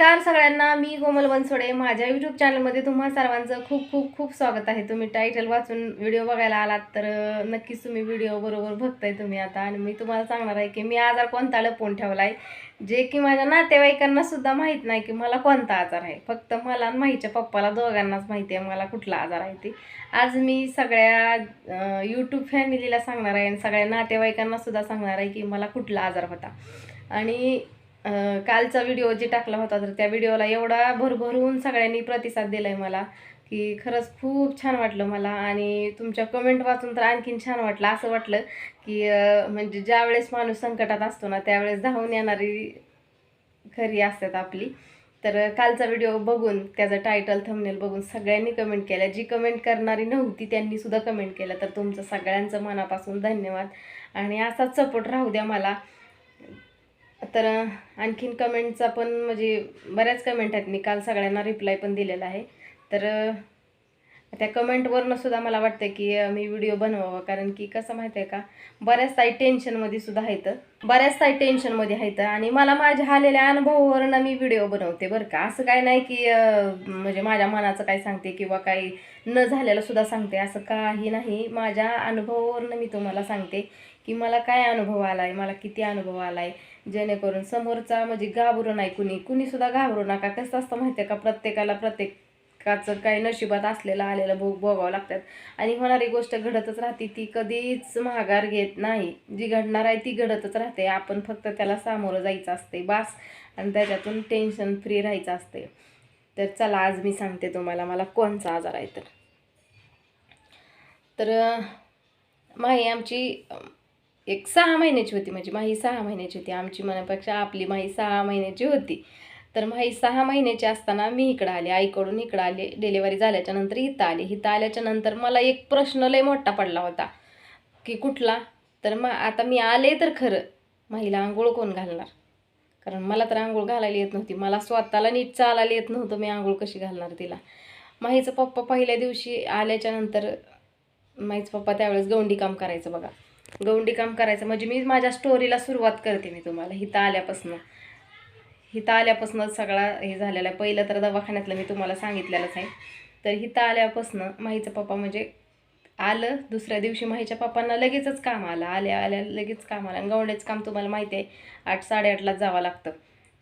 नमस्कार सगळ्यांना मी कोमल बनसोडे. माझ्या यूट्यूब चॅनलमध्ये तुम्हा सर्वांचं खूप खूप खूप स्वागत आहे. तुम्ही टायटल वाचून व्हिडिओ बघायला आलात तर नक्कीच तुम्ही व्हिडिओ बरोबर बघताय तुम्ही आता. आणि मी तुम्हाला सांगणार आहे की मी आजार कोणता लपवून ठेवला आहे जे की माझ्या नातेवाईकांना सुद्धा माहीत नाही की मला कोणता आजार आहे. फक्त मला आणि माहीच्या पप्पाला दोघांनाच माहिती आहे मला कुठला आजार आहे ते. आज मी सगळ्या यूट्यूब फॅमिलीला सांगणार आहे आणि सगळ्या नातेवाईकांना सुद्धा सांगणार आहे की मला कुठला आजार होता. आणि कालचा व्हिडिओ जे टाकला होता तर त्या व्हिडिओला एवढा भरभरून सगळ्यांनी प्रतिसाद दिला आहे मला की खरंच खूप छान वाटलं मला. आणि तुमच्या कमेंट वाचून तर आणखीन छान वाटलं. असं वाटलं की म्हणजे ज्यावेळेस माणूस संकटात असतो ना त्यावेळेस धावून येणारी खरी असतात आपली. तर कालचा व्हिडिओ बघून त्याचं टायटल थंबनेल बघून सगळ्यांनी कमेंट केल्या. जी कमेंट करणारी नव्हती त्यांनी सुद्धा कमेंट केलं. तर तुमचं सगळ्यांचं मनापासून धन्यवाद. आणि असाच सपोर्ट राहू द्या मला. तर आणखीन कमेंटचा पण म्हणजे बऱ्याच कमेंट आहेत. मी काल सगळ्यांना रिप्लाय पण दिलेला आहे. तर त्या कमेंटवरनं सुद्धा मला वाटतं की मी व्हिडिओ बनवावा. कारण की कसं माहिती आहे का बऱ्याच ताई टेन्शनमध्ये सुद्धा आहेत. बऱ्याच ताई टेन्शनमध्ये आहेत. आणि मला माझ्या आलेल्या अनुभवावरनं मी व्हिडिओ बनवते बरं का. असं काय नाही की म्हणजे माझ्या मनाचं काय सांगते किंवा काही न झालेलं सुद्धा सांगते. असं काही नाही. माझ्या अनुभवावरनं मी तुम्हाला सांगते की मला काय अनुभव आला आहे मला किती अनुभव आला आहे जेणेकरून समोरचा म्हणजे घाबरू नाही कुणी. कुणीसुद्धा घाबरू नका. कसं असतं माहिती आहे का? प्रत्येकाला प्रत्येकाचं काही नशिबात असलेलं आलेलं भोग भोगावं लागतात. आणि होणारी गोष्ट घडतच राहते. ती कधीच महागार घेत नाही. जी घडणार आहे ती घडतच राहते. आपण फक्त त्याला सामोरं जायचं असते. बास. आणि त्याच्यातून टेन्शन फ्री राहायचं असते. तर चला आज मी सांगते तुम्हाला मला कोणचा आजार आहे तर. तर माही आमची एक सहा महिन्याची होती म्हणजे माही सहा महिन्याची होती. आमची मनापेक्षा आपली माही सहा महिन्याची होती. तर माही सहा महिन्याची असताना मी इकडं आले. आईकडून इकडं आले. डिलेवरी झाल्याच्यानंतर इथं आले. इथं आल्याच्यानंतर मला एक प्रश्न लय मोठा पडला होता की कुठला? तर मग आता मी आले तर खरं. माहीला आंघोळ कोण घालणार? कारण मला तर आंघोळ घालायला येत नव्हती. मला स्वतःला नीट चालायला येत नव्हतं मी आंघोळ कशी घालणार तिला. माहीचा पप्पा पहिल्या दिवशी आल्याच्यानंतर माहीचं पप्पा त्यावेळेस गवंडी काम करायचं बघा. गवंडी काम करायचं म्हणजे मी माझ्या स्टोरीला सुरुवात करते मी तुम्हाला. हिथं आल्यापासनं. हिथं आल्यापासूनच सगळा हे झालेला आहे. पहिलं तर दवाखान्यातलं मी तुम्हाला सांगितलेलंच आहे. तर हिथं आल्यापासनं माहीचं पप्पा म्हणजे आलं दुसऱ्या दिवशी माहीच्या पप्पांना लगेचच काम आलं. आल्या आल्या लगेच काम आलं. आणि गवंड्याचं काम तुम्हाला माहिती आहे आठ साडेआठलाच जावं लागतं.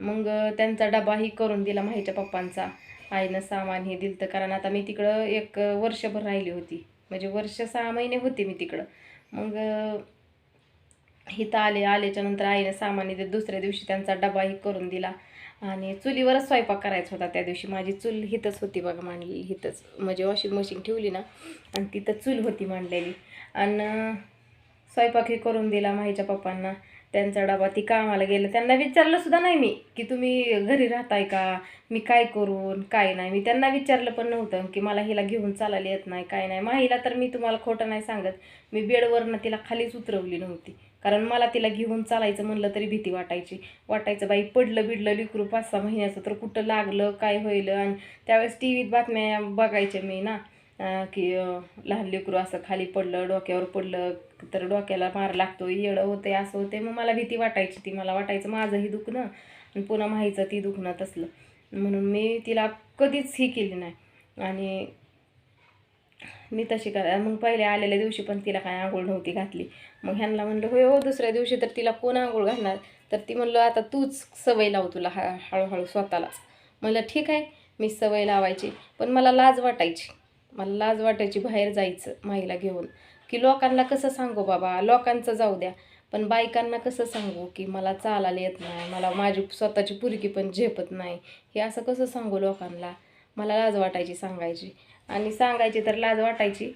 मग त्यांचा डबाही करून दिला माहीच्या पप्पांचा. आईनं सामान हे दिलं कारण आता मी तिकडं एक वर्षभर राहिली होती. म्हणजे वर्ष सहा महिने होते मी तिकडं. मग इथं आले आल्याच्यानंतर आईनं सामान दिलं. दुसऱ्या दिवशी त्यांचा डबाही करून दिला. आणि चुलीवरच स्वयंपाक करायचा होता त्या दिवशी. माझी चूल हिथंच होती बघा मांडलेली हिथंच म्हणजे वॉशिंग मशीन ठेवली ना आणि तिथं चूल होती मांडलेली. आणि स्वयंपाकही करून दिला माझ्या पप्पांना. त्यांचा डबा ती कामाला गेलं. त्यांना विचारलंसुद्धा नाही मी की तुम्ही घरी राहताय का? मी काय करून काय नाही. मी त्यांना विचारलं पण नव्हतं की मला हिला घेऊन चालायला येत नाही काय नाही. माहीला तर मी तुम्हाला खोटं नाही सांगत. मी बेडवरनं तिला खालीच उतरवली नव्हती. कारण मला तिला घेऊन चालायचं म्हणलं तरी भीती वाटायची. वाटायचं बाई पडलं बिडलं लिकरू पाच सहा महिन्याचं तर कुठं लागलं काय होईल? आणि त्यावेळेस टी व्हीत बातम्या बघायच्या मी ना. की लहान लेकरू असं खाली पडलं डोक्यावर पडलं तर डोक्याला मार लागतो येडं होते असं होते मग मला भीती वाटायची ती. मला वाटायचं माझंही दुखणं आणि पुन्हा माहीचं ती दुखणं तसलं. म्हणून मी तिला कधीच ही केली नाही. आणि मी तशी करा मग पहिले आलेल्या दिवशी पण तिला काय आंघोळ नव्हती घातली. मग ह्यांना म्हणलं होय हो दुसऱ्या दिवशी तर तिला कोण आंघोळ घालणार? तर ती म्हणलं आता तूच सवय लाव तुला हा हळूहळू स्वतःलाच. म्हणलं ठीक आहे मी सवय लावायची. पण मला लाज वाटायची. मला लाज वाटायची बाहेर जायचं माईला घेऊन. की लोकांना कसं सांगू बाबा? लोकांचं जाऊ द्या. पण बायकांना कसं सांगू की मला चालायला येत नाही मला माझी स्वतःची पुरकी पण झेपत नाही. हे असं कसं सांगू लोकांना? मला लाज वाटायची सांगायची. आणि सांगायची तर लाज वाटायची.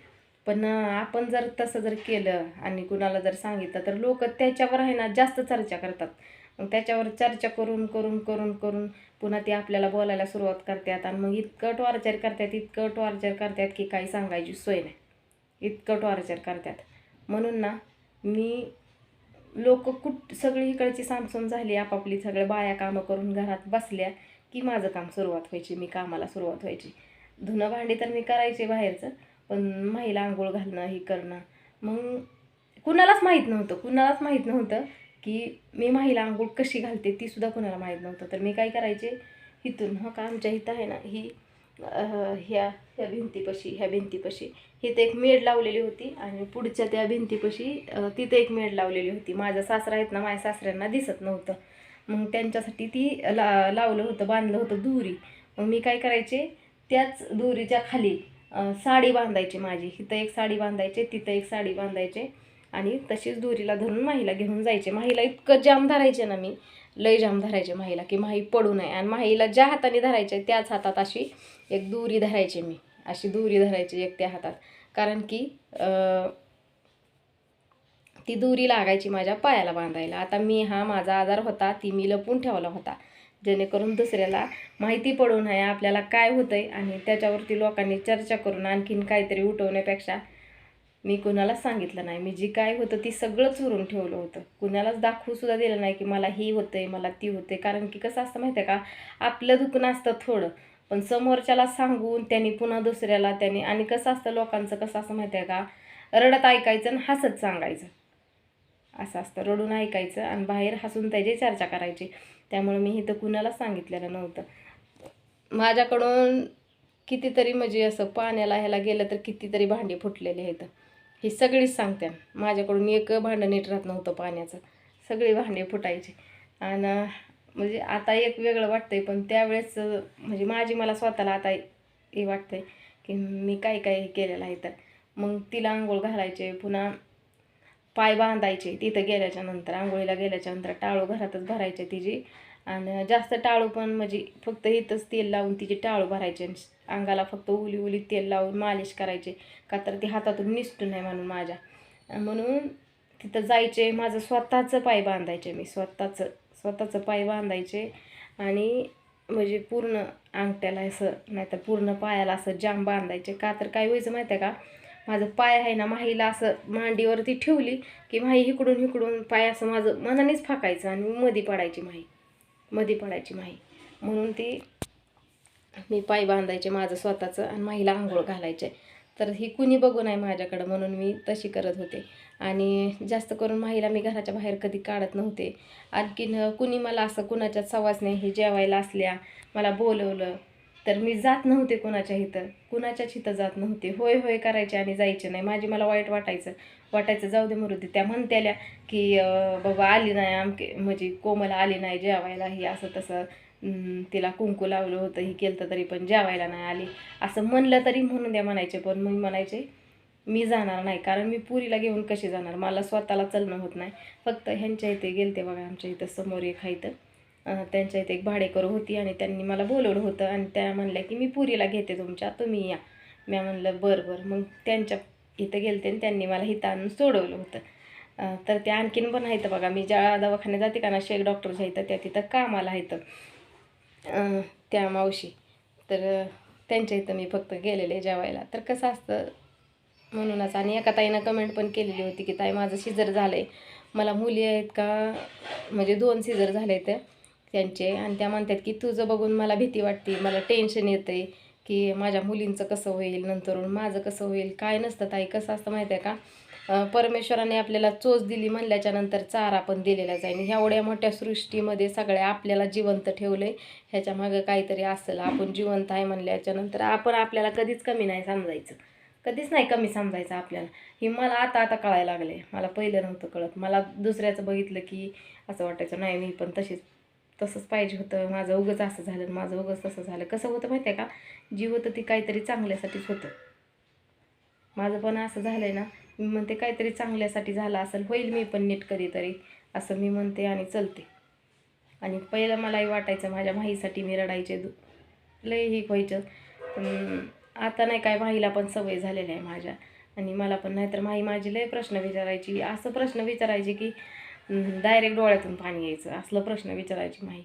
पण आपण जर तसं जर केलं आणि कुणाला जर सांगितलं तर लोक त्याच्यावर आहे ना जास्त चर्चा करतात. मग त्याच्यावर चर्चा करून करून करून करून पुन्हा ते आपल्याला बोलायला सुरुवात करतात आणि मग इतकं टॉर्चर करतात इतकं टॉर्चर करतात की काही सांगायची सोय नाही. इतकं टॉर्चर करतात. म्हणून ना मी लोक कुठ सगळी इकडची सामसूम झाली आपापली सगळ्या बाया कामं करून घरात बसल्या की माझं काम सुरुवात व्हायची मी कामाला सुरुवात व्हायची. धुणं भांडी तर मी करायचे बाहेरचं पण महिला आंघोळ घालणं हे करणं. मग कुणालाच माहीत नव्हतं कुणालाच माहीत नव्हतं की मी माहीला आंघोळ कशी घालते ती सुद्धा कुणाला माहीत नव्हतं. तर मी काय करायचे इथून हो का आमच्या इथं आहे ना ही ह्या ह्या भिंतीपाशी ह्या भिंतीपाशी. इथं एक मेड लावलेली होती आणि पुढच्या त्या भिंतीपाशी तिथं एक मेड लावलेली होती. माझा सासरा आहेत ना माझ्या सासऱ्यांना दिसत नव्हतं. मग त्यांच्यासाठी ती ला लावलं होतं बांधलं होतं दुरी. मग मी काय करायचे त्याच दोरीच्या खाली साडी बांधायची माझी. इथं एक साडी बांधायचे तिथं एक साडी बांधायचे. आणि तशीच दोरीला धरून माहीला घेऊन जायचे. माहीला इतकं जाम धरायचे ना मी. लय जाम धरायचे माहीला की माही पडू नये. आणि माहीला ज्या हाताने धरायचे त्याच हातात अशी एक दोरी धरायची मी. अशी दोरी धरायची एक त्या हातात. कारण की ती दोरी लागायची माझ्या पायाला बांधायला. आता मी हा माझा आजार होता ती मी लपून ठेवला होता. जेणेकरून दुसऱ्याला माहिती पडू नये आपल्याला काय होतंय. आणि त्याच्यावरती लोकांनी चर्चा करून आणखीन काहीतरी उठवण्यापेक्षा मी कुणालाच सांगितलं नाही. मी जी काय होतं ती सगळं चुरून ठेवलं होतं. कुणालाच दाखवूसुद्धा दिलं नाही की मला ही होतंय मला ती होते कारण की कसं असतं माहिती आहे का? आपलं दुखणं असतं थोडं. पण समोरच्याला सांगून त्यांनी पुन्हा दुसऱ्याला त्यांनी आणि कसं असतं लोकांचं कसं असतं माहिती आहे का? रडत ऐकायचं आणि हसत सांगायचं. असं असतं. रडून ऐकायचं आणि बाहेर हसून त्याची चर्चा करायची. त्यामुळे मी इथं कुणालाच सांगितलेलं नव्हतं. माझ्याकडून कितीतरी म्हणजे असं पाण्याला ह्याला गेलं तर कितीतरी भांडी फुटलेली आहेत. ही सगळीच सांगते. माझ्याकडून एक भांडं नीट राहत नव्हतं पाण्याचं. सगळी भांडे फुटायची. आणि म्हणजे आता एक वेगळं वाटतंय पण त्यावेळेस म्हणजे माझी मला स्वतःला आता हे वाटतंय की मी काय काय केलेलं आहे तर. मग तिला आंघोळ घालायचे पुन्हा पाय बांधायचे तिथं गेल्याच्यानंतर आंघोळीला गेल्याच्यानंतर टाळू घरातच भरायचे तिची. आणि जास्त टाळू पण म्हणजे फक्त इथंच तेल लावून तिची टाळू भरायचे अंगाला फक्त उली ओली तेल लावून मालिश करायचे का तर ती हातातून निसटू नाही म्हणून माझ्या. म्हणून तिथं जायचे माझं स्वतःचं पाय बांधायचे मी स्वतःचं स्वतःचं पाय बांधायचे आणि म्हणजे पूर्ण अंगठ्याला असं नाहीतर पूर्ण पायाला असं जाम बांधायचे. का तर काय व्हायचं माहिती आहे का? माझं पाय आहे ना माहीला असं मांडीवरती ठेवली की माही इकडून इकडून पाय असं माझं मनानेच फाकायचं आणि मधी पडायची माही. मध्ये पडायची माही. म्हणून ती मी पाय बांधायचे माझं स्वतःचं आणि माहीला आंघोळ घालायचे. तर ही कुणी बघू नाही माझ्याकडं म्हणून मी तशी करत होते. आणि जास्त करून माहीला मी घराच्या बाहेर कधी काढत नव्हते. आणखीन कुणी मला असं कुणाच्या सवासने हे जेवायला असल्या मला बोलवलं तर मी जात नव्हते कुणाच्या इथं कुणाच्याच इथं जात नव्हते. होय होय करायचे आणि जायचे नाही. माझी मला वाईट वाटायचं. वाटायचं जाऊ दे मरू दे त्या म्हणत्याल्या की बाबा आली नाही आमके म्हणजे कोमला आली नाही जेवायला. ही असं तसं तिला कुंकू लावलं होतं. ही केलं तरी पण जेवायला नाही आली. असं म्हणलं तरी म्हणून द्या म्हणायचे. पण मी म्हणायचे मी जाणार नाही. कारण मी पुरीला घेऊन कशी जाणार? मला स्वतःला चलणं होत नाही. फक्त ह्यांच्या इथे गेलते बघा. आमच्या इथं समोर एक आहे इथं. त्यांच्या इथे एक भाडेकरू होती आणि त्यांनी मला बोलवलं होतं आणि त्या म्हणल्या की मी पुरीला घेते तुमच्या तुम्ही या. मी म्हणलं बरं बरं. मग त्यांच्या इथं गेलते आणि त्यांनी मला इथं आणून सोडवलं होतं. तर ते आणखीन पण आहेत बघा मी ज्या दवाखान्यात जाते का ना शेख डॉक्टरच्या इथं त्या तिथं कामाला आहेत त्या मावशी. तर त्यांच्या इथं मी फक्त गेलेले जेवायला. तर कसं असतं म्हणूनच. आणि एका ताईनं कमेंट पण केलेली होती की ताई माझं सिजर झालं आहे मला मुली आहेत का? म्हणजे दोन सिजर झाले तर त्यांचे. आणि त्या म्हणतात की तुझं बघून मला भीती वाटते. मला टेन्शन येते की माझ्या मुलींचं कसं होईल? नंतरून माझं कसं होईल? काय नसतं ताई? कसं असतं माहिती आहे का परमेश्वराने आपल्याला चोच दिली म्हणल्याच्या नंतर चारा पण दिलेला जाईल. ह्यावड्या मोठ्या सृष्टीमध्ये सगळ्या आपल्याला जिवंत ठेवलं आहे ह्याच्या मागं काहीतरी असेल. आपण जिवंत आहे म्हणल्याच्या नंतर आपण आपल्याला कधीच कमी नाही समजायचं. कधीच नाही कमी समजायचं आपल्याला. हे मला आता आता कळायला लागले मला पहिलं नव्हतं कळत. मला दुसऱ्याचं बघितलं की असं वाटायचं नाही मी पण तशीच तसंच पाहिजे होतं. माझं उगंच असं झालं माझं उगंच तसं झालं. कसं होतं माहिती आहे का? जी होतं ती काहीतरी चांगल्यासाठीच होतं. माझं पण असं झालं आहे ना. मी म्हणते काहीतरी चांगल्यासाठी झालं असेल होईल मी पण नीट कधीतरी. असं मी म्हणते आणि चलते. आणि पहिलं मलाही वाटायचं माझ्या माहीसाठी मी रडायचे. दु लय ही व्हायचं. पण आता नाही काय माहीला पण सवय झालेली आहे माझ्या. आणि मला पण नाहीतर माही माझी लय प्रश्न विचारायची. असं प्रश्न विचारायचे की डायरेक्ट डोळ्यातून पाणी यायचं. असलं प्रश्न विचारायची माही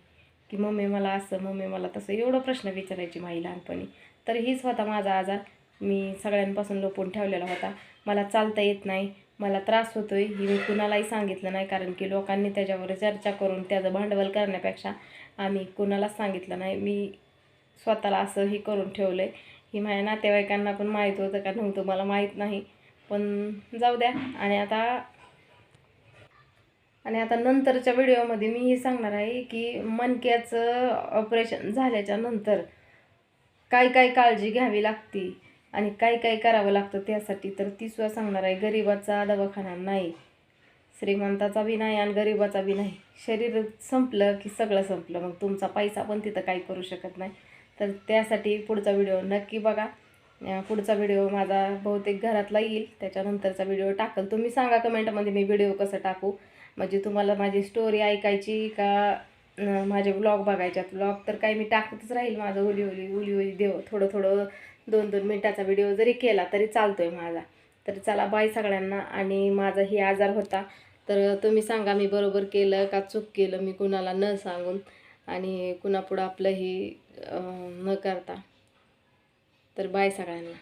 की मम्मी मला असं मम्मी मला तसं एवढं प्रश्न विचारायची माही लहानपणी. तर हीच होता माझा आजार. मी सगळ्यांपासून लपून ठेवलेला होता. मला चालता येत नाही. मला त्रास होतोय. ही मी कुणालाही सांगितलं नाही. कारण की लोकांनी त्याच्यावर चर्चा करून त्याचं भांडवल करण्यापेक्षा आम्ही कुणालाच सांगितलं नाही. मी स्वतःला असं हे करून ठेवलं आहे ही माझ्या नातेवाईकांना पण माहीत होतं का नव्हतं मला माहीत नाही. पण जाऊ द्या. आणि आता आणि आता नंतरच्या व्हिडिओमध्ये मी हे सांगणार आहे की मनक्याचं ऑपरेशन झाल्याच्यानंतर काय काय काळजी घ्यावी लागते आणि काय काय करावं लागतं त्यासाठी तर ती सुद्धा सांगणार आहे. गरिबाचा दवाखाना नाही श्रीमंताचा बी नाही आणि गरिबाचा बी नाही. शरीर संपलं की सगळं संपलं. मग तुमचा पैसा पण तिथं काही करू शकत नाही. तर त्यासाठी पुढचा व्हिडिओ नक्की बघा. पुढचा व्हिडिओ माझा बहुतेक घरातला येईल. त्याच्यानंतरचा व्हिडिओ टाकल. तुम्ही सांगा कमेंटमध्ये मी व्हिडिओ कसं टाकू. म्हणजे तुम्हाला माझी स्टोरी ऐकायची का? माझे व्लॉग बघायच्यात. ब्लॉग तर काही मी टाकतच राहील माझं. उली उली उली उली देव. थोडं थोडं दोन दोन मिनटाचा व्हिडिओ जरी केला तरी चालतो आहे माझा. तर चला बाय सगळ्यांना. आणि माझा हे आजार होता. तर तुम्ही सांगा मी बरोबर केलं का चूक केलं? मी कुणाला न सांगून आणि कुणापुढं आपलं हे न करता. तर बाय सगळ्यांना.